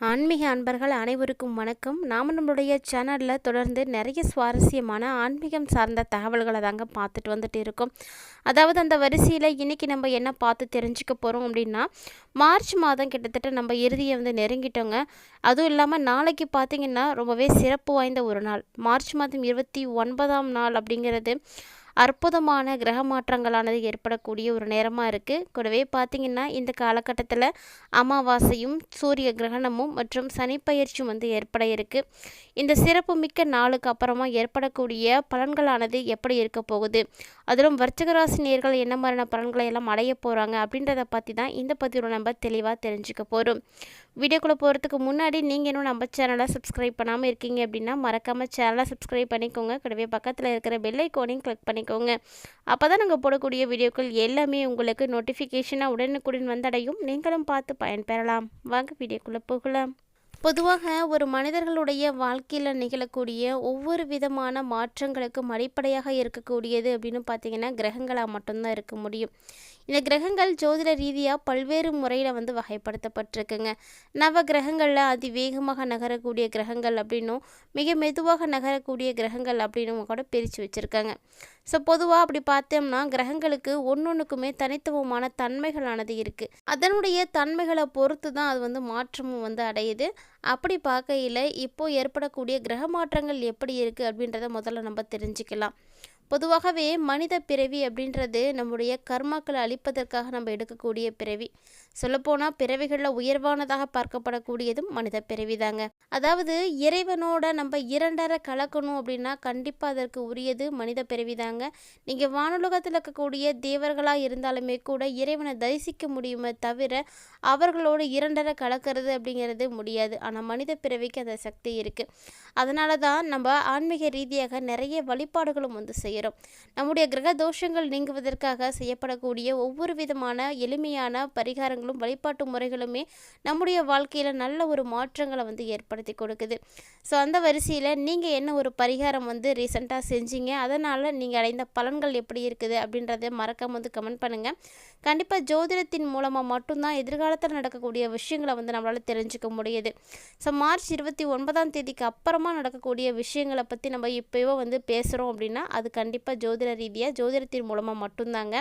ஆன்மீக அன்பர்கள் அனைவருக்கும் வணக்கம். நாம் நம்மளுடைய சேனலில் தொடர்ந்து நிறைய சுவாரஸ்யமான ஆன்மீகம் சார்ந்த தகவல்களை தாங்க பார்த்துட்டு வந்துட்டு இருக்கோம். அதாவது அந்த வரிசையில் இன்றைக்கி நம்ம என்ன பார்த்து தெரிஞ்சுக்க போகிறோம் அப்படின்னா மார்ச் மாதம் கிட்டத்தட்ட நம்ம இறுதியை வந்து நெருங்கிட்டோங்க. அதுவும் இல்லாமல் நாளைக்கு பார்த்திங்கன்னா ரொம்பவே சிறப்பு வாய்ந்த ஒரு நாள். மார்ச் மாதம் இருபத்தி ஒன்பதாம் நாள் அப்படிங்கிறது அற்புதமான கிரக மாற்றங்களானது ஏற்படக்கூடிய ஒரு நேரமாக இருக்குது கூடவே பார்த்திங்கன்னா இந்த காலகட்டத்தில் அமாவாசையும் சூரிய கிரகணமும் மற்றும் சனிப்பயிற்சியும் வந்து ஏற்பட இருக்குது இந்த சிறப்பு மிக்க நாளுக்கு அப்புறமா ஏற்படக்கூடிய பலன்களானது எப்படி இருக்க போகுது? அதிலும் வர்ச்சகராசி நேர்கள் என்ன மாதிரியான பலன்களை எல்லாம் அடைய போகிறாங்க அப்படின்றத பற்றி தான் இந்த பதிவில் நம்ம தெளிவாக தெரிஞ்சுக்க போகிறோம் வீடியோக்குள்ளே போகிறதுக்கு முன்னாடி நீங்கள் இன்னும் நம்ம சேனலை சப்ஸ்கிரைப் பண்ணாமல் இருக்கீங்க அப்படின்னா மறக்காமல் சேனலை சப்ஸ்கிரைப் பண்ணிக்கோங்க. கூடவே பக்கத்தில் இருக்கிற பெல் ஐக்கோனையும் கிளிக் பண்ணிக்கோங்க. அப்போ தான் நாங்கள் போடக்கூடிய வீடியோக்கள் எல்லாமே உங்களுக்கு நோட்டிஃபிகேஷனாக உடனுக்குடன் வந்தடையும். நீங்களும் பார்த்து பயன்பெறலாம். வாங்க வீடியோக்குள்ளே போகலாம். பொதுவாக ஒரு மனிதர்களுடைய வாழ்க்கையில் நிகழக்கூடிய ஒவ்வொரு விதமான மாற்றங்களுக்கும் அடிப்படையாக இருக்கக்கூடியது அப்படின்னு பார்த்தீங்கன்னா கிரகங்களாக மட்டும்தான் இருக்க முடியும். இந்த கிரகங்கள் ஜோதிட ரீதியாக பல்வேறு முறையில் வந்து வகைப்படுத்தப்பட்டிருக்குங்க. நவ கிரகங்களில் அதிவேகமாக நகரக்கூடிய கிரகங்கள் அப்படின்னும் மிக மெதுவாக நகரக்கூடிய கிரகங்கள் அப்படின்னும் கூட பிரித்து வச்சுருக்காங்க. ஸோ பொதுவாக அப்படி பார்த்தோம்னா கிரகங்களுக்கு ஒன்றொன்றுக்குமே தனித்துவமான தன்மைகளானது இருக்குது அதனுடைய தன்மைகளை பொறுத்து தான் அது வந்து மாற்றமும் வந்து அடையுது. அப்படி பார்க்கையில் இப்போது ஏற்படக்கூடிய கிரக மாற்றங்கள் எப்படி இருக்குது அப்படின்றத முதல்ல நம்ம தெரிஞ்சுக்கலாம். பொதுவாகவே மனித பிறவி அப்படின்றது நம்முடைய கர்மாக்களை அழிப்பதற்காக நம்ம எடுக்கக்கூடிய பிறவி. சொல்லப்போனால் பிறவிகளில் உயர்வானதாக பார்க்கப்படக்கூடியதும் மனித பிறவி தாங்க. அதாவது இறைவனோட நம்ம இரண்டரை கலக்கணும் அப்படின்னா கண்டிப்பாக அதற்கு உரியது மனித பிறவி தாங்க. நீங்கள் வானுலகத்தில் இருக்கக்கூடிய தேவர்களாக இருந்தாலுமே கூட இறைவனை தரிசிக்க முடியுமே தவிர அவர்களோடு இரண்டரை கலக்கிறது அப்படிங்கிறது முடியாது. ஆனால் மனித பிறவிக்கு அந்த சக்தி இருக்குது அதனால தான் நம்ம ஆன்மீக ரீதியாக நிறைய வழிபாடுகளும் வந்து செய்யும் செய்கிறோம். நம்முடைய கிரக தோஷங்கள் நீங்குவதற்காக செய்யப்படக்கூடிய ஒவ்வொரு விதமான எளிமையான பரிகாரங்களும் வழிபாட்டு முறைகளுமே நம்முடைய வாழ்க்கையில் நல்ல ஒரு மாற்றங்களை வந்து ஏற்படுத்தி கொடுக்குது. ஸோ அந்த வரிசையில் நீங்கள் என்ன ஒரு பரிகாரம் வந்து ரீசெண்டாக செஞ்சீங்க? அதனால் நீங்கள் அடைந்த பலன்கள் எப்படி இருக்குது? அப்படின்றத மறக்காம வந்து கமெண்ட் பண்ணுங்கள் கண்டிப்பாக ஜோதிடத்தின் மூலமாக மட்டும்தான் எதிர்காலத்தில் நடக்கக்கூடிய விஷயங்களை வந்து நம்மளால் தெரிஞ்சுக்க முடியுது. ஸோ மார்ச் இருபத்தி ஒன்பதாம் தேதிக்கு அப்புறமா நடக்கக்கூடிய விஷயங்களை பற்றி நம்ம இப்போவோ வந்து பேசுகிறோம் அப்படின்னா அது கண்டிப்பாக ஜோதிட ரீதியாக ஜோதிடத்தின் மூலமாக மட்டும்தாங்க.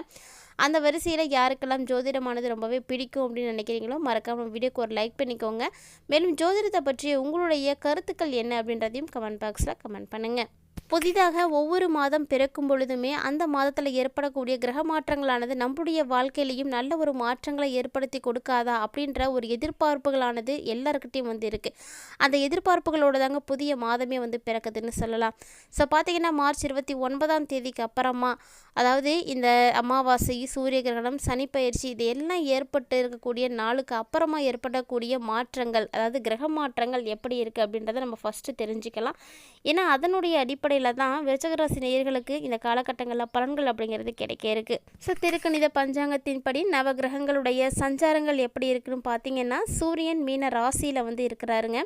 அந்த வரிசையில் யாருக்கெல்லாம் ஜோதிடமானது ரொம்பவே பிடிக்கும் அப்படின்னு நினைக்கிறீங்களோ மறக்காமல் வீடியோக்கு ஒரு லைக் பண்ணிக்கோங்க. மேலும் ஜோதிடத்தை பற்றிய உங்களுடைய கருத்துக்கள் என்ன அப்படின்றதையும் கமெண்ட் பாக்ஸில் கமெண்ட் பண்ணுங்கள் புதிதாக ஒவ்வொரு மாதம் பிறக்கும் பொழுதுமே அந்த மாதத்தில் ஏற்படக்கூடிய கிரக மாற்றங்களானது நம்முடைய வாழ்க்கையிலையும் நல்ல ஒரு மாற்றங்களை ஏற்படுத்தி கொடுக்காதா அப்படின்ற ஒரு எதிர்பார்ப்புகளானது எல்லாருக்கிட்டையும் வந்து இருக்குது அந்த எதிர்பார்ப்புகளோட தாங்க புதிய மாதமே வந்து பிறக்குதுன்னு சொல்லலாம். ஸோ பார்த்தீங்கன்னா மார்ச் இருபத்தி ஒன்பதாம் தேதிக்கு அப்புறமா அதாவது இந்த அமாவாசை சூரிய கிரகணம் சனிப்பயிற்சி இது எல்லாம் ஏற்பட்டு இருக்கக்கூடிய நாளுக்கு அப்புறமா ஏற்படக்கூடிய மாற்றங்கள் அதாவது கிரக மாற்றங்கள் எப்படி இருக்குது அப்படின்றத நம்ம ஃபஸ்ட்டு தெரிஞ்சுக்கலாம். ஏன்னா அதனுடைய அடிப்படையில் அடிப்படையில் தான் விருச்சகராசி நேயர்களுக்கு இந்த காலகட்டங்களில் பலன்கள் அப்படிங்கிறது கிடைக்க இருக்குது ஸோ திருக்கணித பஞ்சாங்கத்தின்படி நவகிரகங்களுடைய சஞ்சாரங்கள் எப்படி இருக்குன்னு பார்த்தீங்கன்னா சூரியன் மீன ராசியில் வந்து இருக்கிறாருங்க.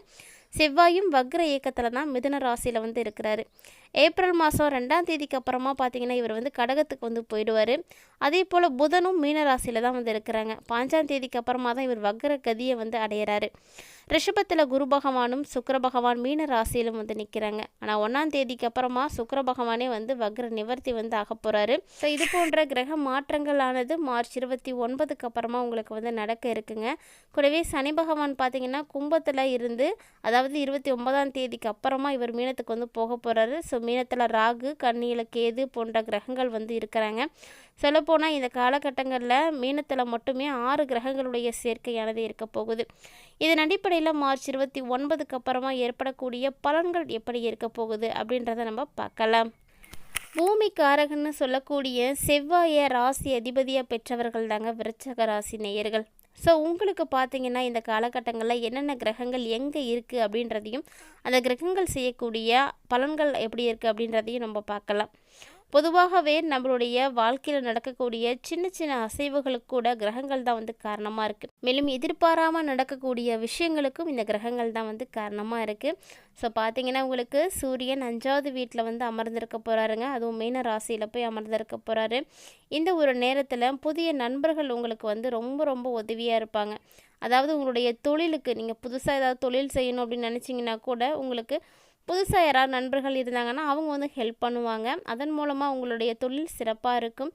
செவ்வாயும் வக்ர இயக்கத்தில் தான் மிதுன ராசியில் வந்து இருக்கிறாரு. ஏப்ரல் மாதம் ரெண்டாம் தேதிக்கு அப்புறமா பார்த்தீங்கன்னா இவர் வந்து கடகத்துக்கு வந்து போயிடுவார். அதே போல் புதனும் மீன ராசியில் தான் வந்து இருக்கிறாங்க. பாஞ்சாம் தேதிக்கு அப்புறமா தான் இவர் வக்ர கதியை வந்து அடையிறாரு. ரிஷபத்தில் குரு பகவானும் சுக்கர பகவான் மீன ராசியிலும் வந்து நிற்கிறாங்க ஆனால் ஒன்றாம் தேதிக்கு அப்புறமா சுக்கர பகவானே வந்து வக்ர நிவர்த்தி வந்து ஆக போகிறாரு ஸோ இது போன்ற கிரக மாற்றங்களானது மார்ச் இருபத்தி ஒன்பதுக்கு அப்புறமா உங்களுக்கு வந்து நடக்க இருக்குங்க. கூடவே சனி பகவான் பார்த்தீங்கன்னா கும்பத்தில் இருந்து அதாவது இருபத்தி ஒன்பதாம் தேதிக்கு அப்புறமா இவர் மீனத்துக்கு வந்து போக போகிறாரு ஸோ மீனத்தில் ராகு கண்ணியில் கேது போன்ற கிரகங்கள் வந்து இருக்கிறாங்க. சொல்லப்போனால் இந்த காலகட்டங்களில் மீனத்தில் மட்டுமே ஆறு கிரகங்களுடைய சேர்க்கையானது இருக்க போகுது. இதன் அடிப்படையில் மார்ச் இருபத்தி ஒன்பதுக்கு அப்புறமா ஏற்படக்கூடிய பலன்கள் எப்படி இருக்க போகுது அப்படின்றத நம்ம பார்க்கலாம். பூமி காரகன்னு சொல்லக்கூடிய செவ்வாய ராசி அதிபதியாக பெற்றவர்கள் தாங்க விருச்சக ராசி நேயர்கள். ஸோ உங்களுக்கு பார்த்தீங்கன்னா இந்த காலகட்டங்களில் என்னென்ன கிரகங்கள் எங்கே இருக்குது அப்படின்றதையும் அந்த கிரகங்கள் செய்யக்கூடிய பலன்கள் எப்படி இருக்குது அப்படின்றதையும் நம்ம பார்க்கலாம். பொதுவாகவே நம்மளுடைய வாழ்க்கையில் நடக்கக்கூடிய சின்ன சின்ன அசைவுகளுக்கு கூட கிரகங்கள் தான் வந்து காரணமாக இருக்குது மேலும் எதிர்பாராமல் நடக்கக்கூடிய விஷயங்களுக்கும் இந்த கிரகங்கள் தான் வந்து காரணமாக இருக்குது ஸோ பார்த்தீங்கன்னா உங்களுக்கு சூரியன் அஞ்சாவது வீட்டில் வந்து அமர்ந்திருக்க போகிறாருங்க அதுவும் மீன ராசியில் போய் அமர்ந்திருக்க போகிறாரு இந்த ஒரு நேரத்தில் புதிய நண்பர்கள் உங்களுக்கு வந்து ரொம்ப ரொம்ப உதவியாக இருப்பாங்க. அதாவது உங்களுடைய தொழிலுக்கு நீங்கள் புதுசாக ஏதாவது தொழில் செய்யணும் அப்படின்னு நினச்சிங்கன்னா கூட உங்களுக்கு புதுசாக யாராவது நண்பர்கள் இருந்தாங்கன்னா அவங்க வந்து ஹெல்ப் பண்ணுவாங்க. அதன் மூலமாக உங்களுடைய தொழில் சிறப்பாக இருக்கும்.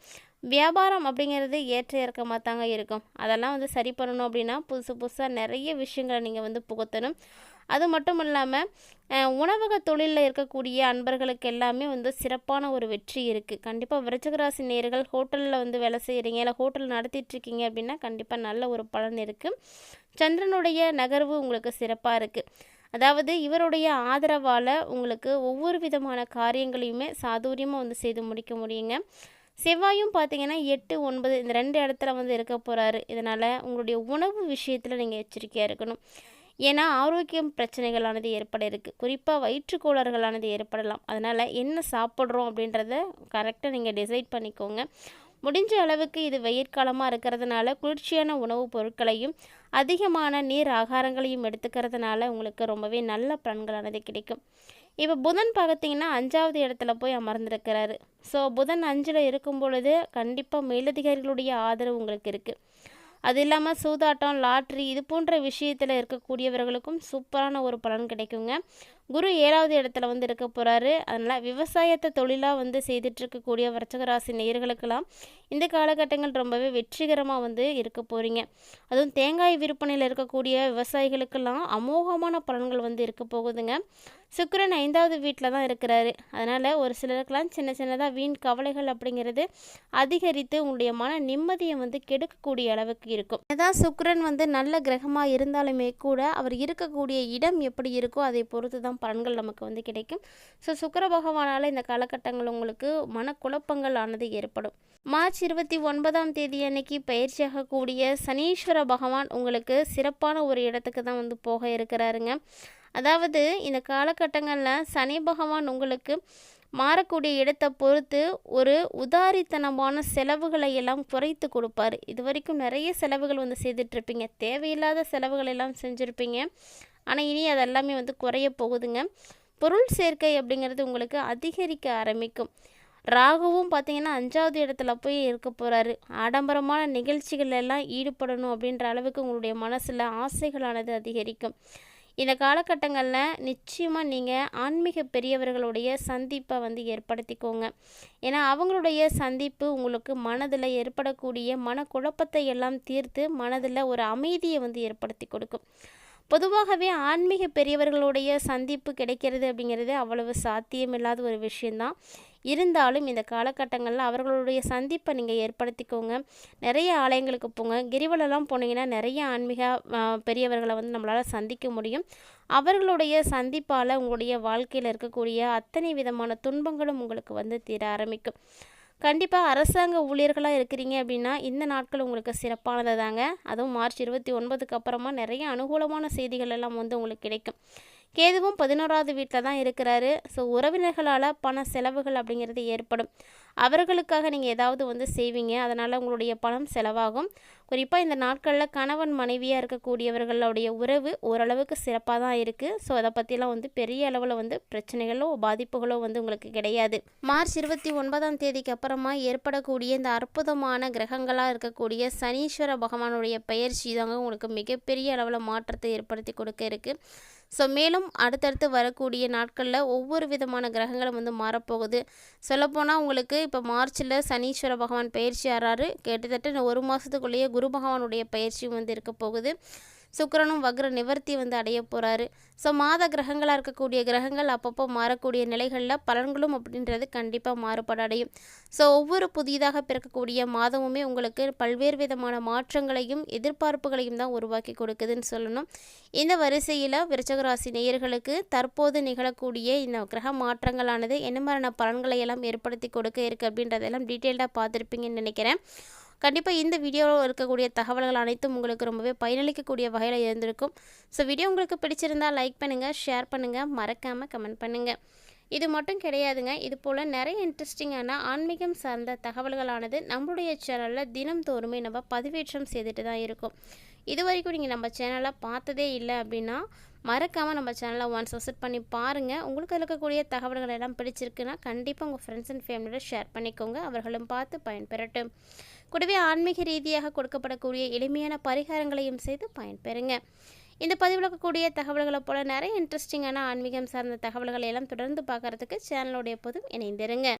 வியாபாரம் அப்படிங்கிறது ஏற்ற இறக்கமாக தாங்க இருக்கும். அதெல்லாம் வந்து சரி பண்ணணும் அப்படின்னா புதுசு புதுசாக நிறைய விஷயங்களை நீங்கள் வந்து புகுத்தணும். அது மட்டும் இல்லாமல் உணவக தொழிலில் இருக்கக்கூடிய அன்பர்களுக்கு எல்லாமே வந்து சிறப்பான ஒரு வெற்றி இருக்குது கண்டிப்பாக விரச்சகராசி நேர்கள் ஹோட்டலில் வந்து வேலை செய்கிறீங்க இல்லை ஹோட்டல் நடத்திட்டுருக்கீங்க அப்படின்னா கண்டிப்பாக நல்ல ஒரு பலன் இருக்குது சந்திரனுடைய நகர்வு உங்களுக்கு சிறப்பாக இருக்குது அதாவது இவருடைய ஆதரவால் உங்களுக்கு ஒவ்வொரு விதமான காரியங்களையுமே சாதுரியமாக வந்து செய்து முடிக்க முடியுங்க. செவ்வாயும் பார்த்தீங்கன்னா எட்டு ஒன்பது இந்த ரெண்டு இடத்துல வந்து இருக்க போகிறாரு இதனால் உங்களுடைய உணவு விஷயத்தில் நீங்கள் எச்சரிக்கையாக இருக்கணும். ஏன்னா ஆரோக்கியம் பிரச்சனைகளானது ஏற்பட இருக்குது குறிப்பாக வயிற்றுக்கோளர்களானது ஏற்படலாம். அதனால் என்ன சாப்பிட்றோம் அப்படின்றத கரெக்டாக நீங்கள் டிசைட் பண்ணிக்கோங்க. முடிஞ்ச அளவுக்கு இது வெயிற்காலமாக இருக்கிறதுனால குளிர்ச்சியான உணவுப் பொருட்களையும் அதிகமான நீர் ஆகாரங்களையும் எடுத்துக்கிறதுனால உங்களுக்கு ரொம்பவே நல்ல பலன்களானது கிடைக்கும். இப்போ புதன் பார்த்தீங்கன்னா அஞ்சாவது இடத்துல போய் அமர்ந்திருக்கிறாரு. ஸோ புதன் அஞ்சில் இருக்கும் பொழுது கண்டிப்பாக மேலதிகாரிகளுடைய ஆதரவு உங்களுக்கு இருக்குது அது இல்லாமல் சூதாட்டம் லாட்ரி இது போன்ற விஷயத்தில் இருக்கக்கூடியவர்களுக்கும் சூப்பரான ஒரு பலன் கிடைக்குங்க. குரு ஏழாவது இடத்துல வந்து இருக்க போகிறாரு அதனால் விவசாயத்தை தொழிலாக வந்து செய்துட்ருக்கக்கூடிய வர்ச்சகராசி நேர்களுக்கெல்லாம் இந்த காலகட்டங்கள் ரொம்பவே வெற்றிகரமாக வந்து இருக்க போகிறீங்க அதுவும் தேங்காய் விற்பனையில் இருக்கக்கூடிய விவசாயிகளுக்கெல்லாம் அமோகமான பலன்கள் வந்து இருக்க போகுதுங்க. சுக்கரன் ஐந்தாவது வீட்டில் தான் இருக்கிறாரு. அதனால் ஒரு சிலருக்கெல்லாம் சின்ன சின்னதாக வீண் கவலைகள் அப்படிங்கிறது அதிகரித்து உங்களுடைய மன நிம்மதியை வந்து கெடுக்கக்கூடிய அளவுக்கு இருக்கும். ஏதாவது சுக்கரன் வந்து நல்ல கிரகமாக இருந்தாலுமே கூட அவர் இருக்கக்கூடிய இடம் எப்படி இருக்கோ அதை பொறுத்து தான் பலன்கள் நமக்கு வந்து கிடைக்கும். ஸோ சுக்கர பகவானால் இந்த காலகட்டங்கள் உங்களுக்கு மனக்குழப்பங்கள் ஆனது ஏற்படும். மார்ச் இருபத்தி ஒன்பதாம் தேதி அன்னைக்கு பயிற்சியாகக்கூடிய சனீஸ்வர பகவான் உங்களுக்கு சிறப்பான ஒரு இடத்துக்கு தான் வந்து போக இருக்கிறாருங்க. அதாவது இந்த காலகட்டங்களில் சனி பகவான் உங்களுக்கு மாறக்கூடிய இடத்தை பொறுத்து ஒரு உதாரித்தனமான செலவுகளை எல்லாம் குறைத்து கொடுப்பாரு. இது வரைக்கும் நிறைய செலவுகள் வந்து செய்துட்ருப்பீங்க தேவையில்லாத செலவுகள் எல்லாம் செஞ்சுருப்பீங்க. ஆனால் இனி அதெல்லாமே வந்து குறைய போகுதுங்க. பொருள் சேர்க்கை அப்படிங்கிறது உங்களுக்கு அதிகரிக்க ஆரம்பிக்கும். ராகுவும் பார்த்தீங்கன்னா அஞ்சாவது இடத்துல போய் இருக்க போகிறாரு ஆடம்பரமான நிகழ்ச்சிகள் எல்லாம் ஈடுபடணும் அப்படின்ற அளவுக்கு உங்களுடைய மனசில் ஆசைகளானது அதிகரிக்கும். இந்த காலகட்டங்களில் நிச்சயமாக நீங்கள் ஆன்மீக பெரியவர்களுடைய சந்திப்பை வந்து ஏற்படுத்திக்கோங்க. ஏன்னா அவங்களுடைய சந்திப்பு உங்களுக்கு மனதில் ஏற்படக்கூடிய மனக்குழப்பத்தை எல்லாம் தீர்த்து மனதில் ஒரு அமைதியை வந்து ஏற்படுத்தி கொடுக்கும். பொதுவாகவே ஆன்மீக பெரியவர்களுடைய சந்திப்பு கிடைக்கிறது அப்படிங்கிறது அவ்வளவு சாத்தியமில்லாத ஒரு விஷயந்தான் இருந்தாலும் இந்த காலகட்டங்களில் அவர்களுடைய சந்திப்பை நீங்கள் ஏற்படுத்திக்கோங்க. நிறைய ஆலயங்களுக்கு போங்க. கிரிவலெல்லாம் போனீங்கன்னா நிறைய ஆன்மீக பெரியவர்களை வந்து நம்மளால் சந்திக்க முடியும். அவர்களுடைய சந்திப்பால் உங்களுடைய வாழ்க்கையில் இருக்கக்கூடிய அத்தனை விதமான துன்பங்களும் உங்களுக்கு வந்து தீர ஆரம்பிக்கும். கண்டிப்பாக அரசாங்க ஊழியர்களாக இருக்கிறீங்க அப்படின்னா இந்த நாட்கள் உங்களுக்கு சிறப்பானது தாங்க அதுவும் மார்ச் இருபத்தி ஒன்பதுக்கு அப்புறமா நிறைய அனுகூலமான செய்திகள் எல்லாம் வந்து உங்களுக்கு கிடைக்கும். கேதுவும் பதினோராவது வீட்டில் தான் இருக்கிறாரு. ஸோ உறவினர்களால் பண செலவுகள் அப்படிங்கிறது ஏற்படும். அவர்களுக்காக நீங்கள் ஏதாவது வந்து செய்வீங்க. அதனால் உங்களுடைய பணம் செலவாகும். குறிப்பாக இந்த நாட்களில் கணவன் மனைவியாக இருக்கக்கூடியவர்களுடைய உறவு ஓரளவுக்கு சிறப்பாக தான் இருக்குது ஸோ அதை பற்றிலாம் வந்து பெரிய அளவில் வந்து பிரச்சனைகளோ பாதிப்புகளோ வந்து உங்களுக்கு கிடையாது. மார்ச் இருபத்தி ஒன்பதாம் தேதிக்கு அப்புறமா ஏற்படக்கூடிய இந்த அற்புதமான கிரகங்களாக இருக்கக்கூடிய சனீஸ்வர பகவானுடைய பயிற்சி தாங்க உங்களுக்கு மிகப்பெரிய அளவில் மாற்றத்தை ஏற்படுத்தி கொடுக்க இருக்குது ஸோ மேலும் அடுத்தடுத்து வரக்கூடிய நாட்களில் ஒவ்வொரு விதமான கிரகங்களும் வந்து மாறப்போகுது. சொல்லப்போனால் உங்களுக்கு இப்போ மார்ச்சில் சனீஸ்வர பகவான் பயிற்சி ஆறாரு. கிட்டத்தட்ட ஒரு மாதத்துக்குள்ளேயே குரு பகவானுடைய பயிற்சியும் வந்து இருக்க போகுது. சுக்கரனும் வக்ர நிவர்த்தி வந்து அடைய போகிறாரு ஸோ மாத கிரகங்களாக இருக்கக்கூடிய கிரகங்கள் அப்பப்போ மாறக்கூடிய நிலைகளில் பலன்களும் அப்படின்றது கண்டிப்பாக மாறுபாடு அடையும். ஸோ ஒவ்வொரு புதிதாக பிறக்கக்கூடிய மாதமுமே உங்களுக்கு பல்வேறு விதமான மாற்றங்களையும் எதிர்பார்ப்புகளையும் தான் உருவாக்கி கொடுக்குதுன்னு சொல்லணும். இந்த வரிசையில் விருச்சகராசி நேயர்களுக்கு தற்போது நிகழக்கூடிய இந்த கிரக மாற்றங்களானது என்ன மாதிரியான பலன்களை எல்லாம் ஏற்படுத்தி கொடுக்க இருக்குது அப்படின்றதெல்லாம் டீட்டெயில்டாக பார்த்துருப்பீங்கன்னு நினைக்கிறேன். கண்டிப்பாக இந்த வீடியோவில் இருக்கக்கூடிய தகவல்கள் அனைத்தும் உங்களுக்கு ரொம்பவே பயனளிக்கக்கூடிய வகையில் இருந்திருக்கும். ஸோ வீடியோ உங்களுக்கு பிடிச்சிருந்தால் லைக் பண்ணுங்கள் ஷேர் பண்ணுங்கள் மறக்காமல் கமெண்ட் பண்ணுங்கள் இது மட்டும் கிடையாதுங்க இது போல் நிறைய இன்ட்ரெஸ்டிங்கான ஆன்மீகம் சார்ந்த தகவல்களானது நம்மளுடைய சேனலில் தினம்தோறுமே நம்ம பதிவேற்றம் செய்துட்டு தான் இருக்கும். இது வரைக்கும் நீங்கள் நம்ம சேனலை பார்த்ததே இல்லை அப்படின்னா மறக்காமல் நம்ம சேனலை ஒன்ஸ் விசிட் பண்ணி பாருங்கள் உங்களுக்கு இருக்கக்கூடிய தகவல்கள் எல்லாம் பிடிச்சிருக்குன்னா கண்டிப்பாக உங்கள் ஃப்ரெண்ட்ஸ் அண்ட் ஃபேமிலியோட ஷேர் பண்ணிக்கோங்க. அவர்களும் பார்த்து பயன்பெறட்டும். கூடவே ஆன்மீக ரீதியாக கொடுக்கப்படக்கூடிய எளிமையான பரிகாரங்களையும் செய்து பயன்பெறுங்க இந்த பதிவில் தகவல்களை போல் நிறைய இன்ட்ரெஸ்டிங்கான ஆன்மீகம் சார்ந்த தகவல்களை எல்லாம் தொடர்ந்து பார்க்குறதுக்கு சேனலோடைய பொதும் இணைந்திருங்க.